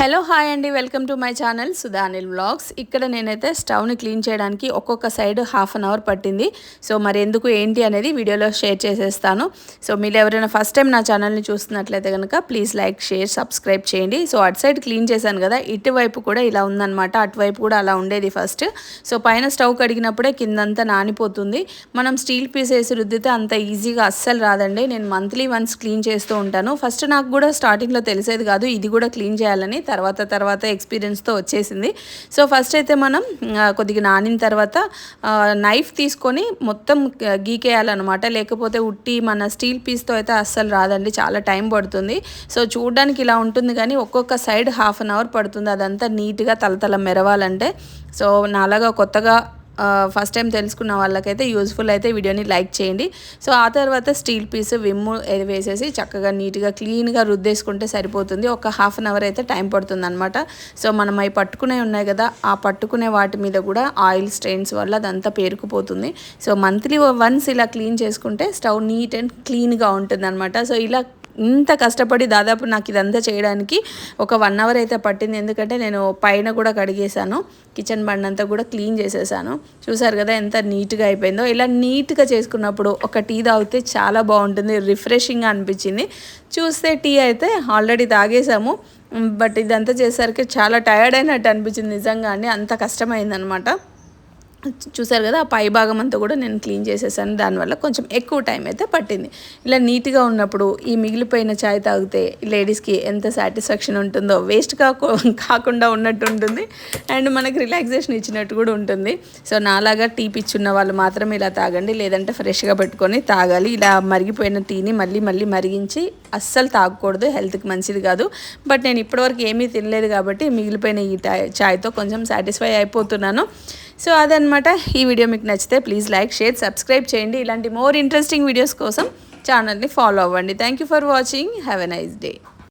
Hello hi అండి welcome to my channel Sudhanil blogs vlogs. ఇక్కడ నేనైతే స్టవ్ని క్లీన్ చేయడానికి ఒక్కొక్క సైడ్ హాఫ్ అన్ అవర్ పట్టింది. సో మరి ఎందుకు ఏంటి అనేది వీడియోలో షేర్ చేసేస్తాను. సో మీరు ఎవరైనా ఫస్ట్ టైం నా ఛానల్ని చూస్తున్నట్లయితే కనుక ప్లీజ్ లైక్ షేర్ సబ్స్క్రైబ్ చేయండి. సో అటు సైడ్ క్లీన్ చేశాను కదా ఇటువైపు కూడా ఇలా ఉందన్నమాట. అటువైపు కూడా అలా ఉండేది ఫస్ట్. సో పైన స్టవ్ కడిగినప్పుడే కిందంతా నానిపోతుంది. మనం స్టీల్ పీస్ వేసి రుద్దితే అంత ఈజీగా అస్సలు రాదండి. నేను మంత్లీ వన్స్ క్లీన్ చేస్తూ ఉంటాను. ఫస్ట్ నాకు కూడా స్టార్టింగ్లో తెలిసేది కాదు ఇది కూడా క్లీన్ చేయాలని. తర్వాత తర్వాత ఎక్స్పీరియన్స్తో వచ్చేసింది. సో ఫస్ట్ అయితే మనం కొద్దిగా నానిన తర్వాత నైఫ్ తీసుకొని మొత్తం గీకేయాలన్నమాట. లేకపోతే ఉట్టి మన స్టీల్ పీస్తో అయితే అస్సలు రాదండి. చాలా టైం పడుతుంది. సో చూడడానికి ఇలా ఉంటుంది కానీ ఒక్కొక్క సైడ్ హాఫ్ అన్ అవర్ పడుతుంది. అదంతా నీట్గా తలతల మెరవాలంటే. సో నాలాగా కొత్తగా ఫస్ట్ టైం తెలుసుకున్న వాళ్ళకైతే యూజ్ఫుల్ అయితే వీడియోని లైక్ చేయండి. సో ఆ తర్వాత స్టీల్ పీస్ విమ్ము వేసేసి చక్కగా నీట్గా క్లీన్గా రుద్దేసుకుంటే సరిపోతుంది. ఒక హాఫ్ అన్ అవర్ అయితే టైం పడుతుంది అనమాట సో మనం అవి పట్టుకునే ఉన్నాయి కదా ఆ పట్టుకునే వాటి మీద కూడా ఆయిల్ స్ట్రెయిన్స్ వల్ల అదంతా పేరుకుపోతుంది. సో మంత్లీ వన్స్ ఇలా క్లీన్ చేసుకుంటే స్టవ్ నీట్ అండ్ క్లీన్గా ఉంటుంది అనమాట సో ఇలా ఇంత కష్టపడి దాదాపు నాకు ఇదంతా చేయడానికి ఒక వన్ అవర్ అయితే పట్టింది. ఎందుకంటే నేను పైన కూడా కడిగేశాను. కిచెన్ బండ్ అంతా కూడా క్లీన్ చేసేసాను. చూసారు కదా ఎంత నీట్గా అయిపోయిందో. ఇలా నీట్గా చేసుకున్నప్పుడు ఒక టీ తాగితే చాలా బాగుంటుంది. రిఫ్రెషింగ్గా అనిపించింది. చూస్తే టీ అయితే ఆల్రెడీ తాగేసాము బట్ ఇదంతా చేసరికి చాలా టయర్డ్ అయినట్టు అనిపించింది నిజంగా అండి అంత కష్టమైందనమాట. చూసారు కదా ఆ పై భాగం అంతా కూడా నేను క్లీన్ చేసేసాను. దానివల్ల కొంచెం ఎక్కువ టైం అయితే పట్టింది. ఇలా నీట్గా ఉన్నప్పుడు ఈ మిగిలిపోయిన చాయ్ తాగితే లేడీస్కి ఎంత సాటిస్ఫాక్షన్ ఉంటుందో వేస్ట్ కాకు కాకుండా ఉన్నట్టు ఉంటుంది. అండ్ మనకి రిలాక్సేషన్ ఇచ్చినట్టు కూడా ఉంటుంది. సో నాలాగా టీ పిచ్చున్న వాళ్ళు మాత్రం ఇలా తాగండి. లేదంటే ఫ్రెష్గా పెట్టుకొని తాగాలి. ఇలా మరిగిపోయిన టీని మళ్ళీ మళ్ళీ మరిగించి అస్సలు తాగకూడదు. హెల్త్కి మంచిది కాదు. బట్ నేను ఇప్పటివరకు ఏమీ తినలేదు కాబట్టి మిగిలిపోయిన ఈ చాయ్తో కొంచెం సాటిస్ఫై అయిపోతున్నాను. సో అదనమాట ఈ వీడియో మీకు నచ్చితే ప్లీజ్ లైక్ షేర్ సబ్స్క్రైబ్ చేయండి. ఇలాంటి మోర్ ఇంట్రెస్టింగ్ వీడియోస్ కోసం ఛానల్ని ఫాలో అవ్వండి. Thank you for watching have a nice day